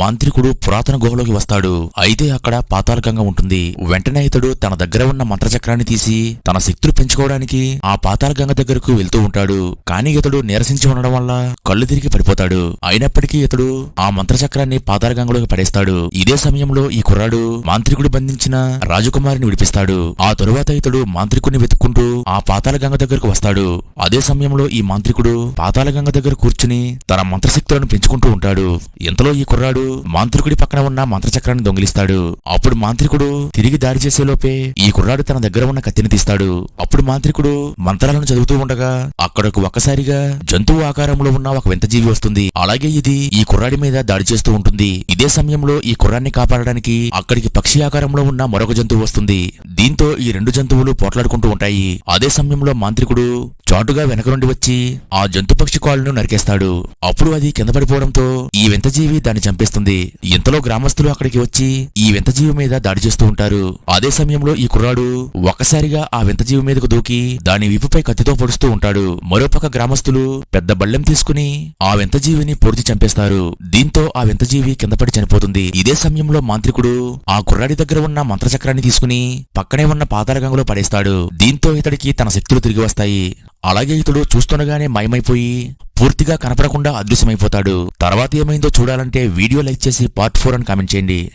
మాంత్రికుడు పురాతన గుహలోకి వస్తాడు. అయితే అక్కడ పాతాళకంగా ఉంటుంది. వెంటనే ఇతడు తన దగ్గర ఉన్న మంత్రచక్రాన్ని తీసి తన శక్తులు పెంచుకోవడానికి ఆ పాతాళగంగ దగ్గరకు వెళ్తూ ఉంటాడు. కానీ ఇతడు నీరసించి ఉండడం వల్ల కళ్ళు తిరిగి పడిపోతాడు. అయినప్పటికీ ఇతడు ఆ మంత్రచక్రాన్ని పాతాళగంగలోకి పడేస్తాడు. ఇదే సమయంలో ఈ కుర్రాడు మాంత్రికుడు బంధించిన రాజకుమారిని విడిపిస్తాడు. ఆ తరువాత ఇతడు మాంత్రికుడిని వెతుక్కుంటూ ఆ పాతాళగంగ దగ్గరకు వస్తాడు. అదే సమయంలో ఈ మాంత్రికుడు పాతాళగంగ దగ్గర కూర్చుని తన మంత్రశక్తులను పెంచుకుంటూ ఉంటాడు. ఇంతలో ఈ కుర్రాడు మాంత్రికుడి పక్కన ఉన్న మంత్రచక్రాన్ని దొంగిలిస్తాడు. అప్పుడు మాంత్రికుడు తిరిగి దాడి చేసేలోపే ఈ కుర్రాడు తన దగ్గర ఉన్న కత్తిని తీస్తాడు. అప్పుడు మాంత్రికుడు మంత్రాలను చదువుతూ ఉండగా అక్కడకు ఒక్కసారిగా జంతువు ఆకారంలో ఉన్న ఒక వింత జీవి వస్తుంది. అలాగే ఇది ఈ కుర్రాడి మీద దాడి చేస్తూ ఉంటుంది. ఇదే సమయంలో ఈ కుర్రాన్ని కాపాడడానికి అక్కడికి పక్షి ఆకారంలో ఉన్న మరొక జంతువు వస్తుంది. దీంతో ఈ రెండు జంతువులు పోట్లాడుకుంటూ ఉంటాయి. అదే సమయంలో మాంత్రికుడు చాటుగా వెనక నుండి వచ్చి ఆ జంతు పక్షి కాళ్ళను నరికేస్తాడు. అప్పుడు అది కింద పడిపోవడంతో ఈ వింత జీవి దాన్ని చంపేస్తుంది. ఇంతలో గ్రామస్తులు అక్కడికి వచ్చి ఈ వింత జీవి మీద దాడి చేస్తూ ఉంటారు. అదే సమయంలో ఈ కుర్రాడు ఒక్కసారిగా ఆ వింత జీవి మీదకు దూకి దాని వీపుపై కత్తితో పొడుస్తూ ఉంటాడు. మరోపక్క గ్రామస్తులు పెద్ద బళ్ళెం తీసుకుని ఆ వింత జీవిని పొడిచి చంపేస్తారు. దీంతో ఆ వింత జీవి కింద పడి చనిపోతుంది. ఇదే సమయంలో మాంత్రికుడు ఆ కుర్రాడి దగ్గర ఉన్న మంత్రచక్రాన్ని తీసుకుని పక్కనే ఉన్న పాతాళగంగలో పడేస్తాడు. దీంతో ఇతడికి తన శక్తులు తిరిగి వస్తాయి. అలాగే ఇతడు చూస్తుండగానే మయమైపోయి పూర్తిగా కనపడకుండా అదృశ్యమైపోతాడు. తర్వాత ఏమైందో చూడాలంటే వీడియో లైక్ చేసి పార్ట్ ఫోర్ అని కామెంట్ చేయండి.